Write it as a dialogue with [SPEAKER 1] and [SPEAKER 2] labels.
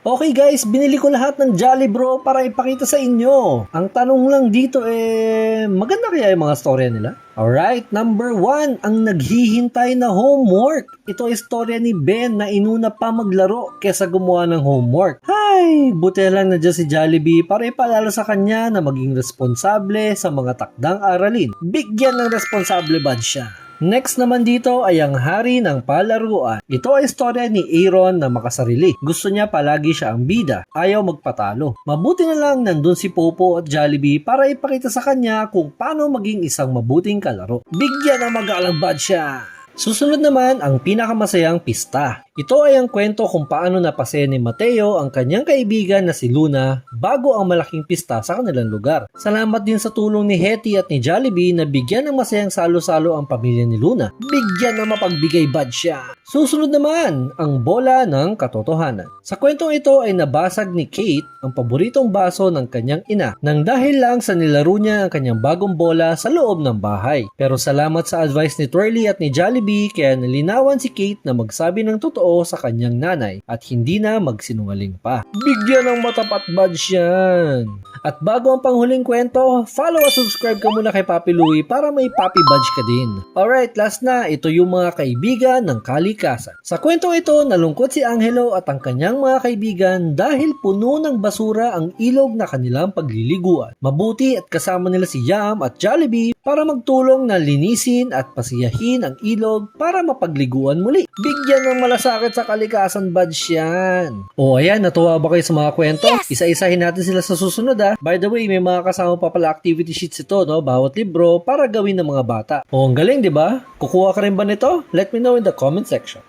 [SPEAKER 1] Okay guys, binili ko lahat ng Jolly Bro para ipakita sa inyo. Ang tanong lang dito eh, maganda kaya yung mga storya nila? Alright, number one, ang naghihintay na homework. Ito ay storya ni Ben na inuna pa maglaro kesa gumawa ng homework. Hay, buti lang na dyan si Jollibee para ipaalala sa kanya na maging responsable sa mga takdang aralin. Bigyan ng responsable badge siya. Next naman dito ay ang hari ng palaruan. Ito ay istorya ni Aaron na makasarili. Gusto niya palagi siya ang bida. Ayaw magpatalo. Mabuti na lang nandun si Popo at Jollibee para ipakita sa kanya kung paano maging isang mabuting kalaro. Bigyan ng magalang badge siya. Susunod naman ang pinakamasayang pista. Ito ay ang kwento kung paano napasaya ni Mateo ang kanyang kaibigan na si Luna bago ang malaking pista sa kanilang lugar. Salamat din sa tulong ni Hetty at ni Jollibee na bigyan ng masayang salo-salo ang pamilya ni Luna. Bigyan ng mapagbigay badge siya. Susunod naman ang bola ng katotohanan. Sa kwentong ito ay nabasag ni Kate ang paboritong baso ng kanyang ina nang dahil lang sa nilaro niya ang kanyang bagong bola sa loob ng bahay. Pero salamat sa advice ni Twirly at ni Jollibee kaya nalinawan si Kate na magsabi ng totoo sa kanyang nanay at hindi na magsinungaling pa. Bigyan ng matapat badge yan! At bago ang panghuling kwento, follow at subscribe ka muna kay Papi Louie para may Papi badge ka din. Alright, last na, ito yung mga kaibigan ng kalikasan. Sa kwentong ito, nalungkot si Angelo at ang kanyang mga kaibigan dahil puno ng basura ang ilog na kanilang pagliliguan. Mabuti at kasama nila si Yam at Jollibee para magtulong na linisin at pasiyahin ang ilog para mapagliguan muli. Bigyan ng malasakit sa kalikasan badge yan. O ayan, natuwa ba kayo sa mga kwento? Isa-isahin natin sila sa susunod ha. By the way, may mga kasama pa pala activity sheets ito, no? Bawat libro para gawin ng mga bata. O ang galing, di ba? Kukuha ka rin ba nito? Let me know in the comment section.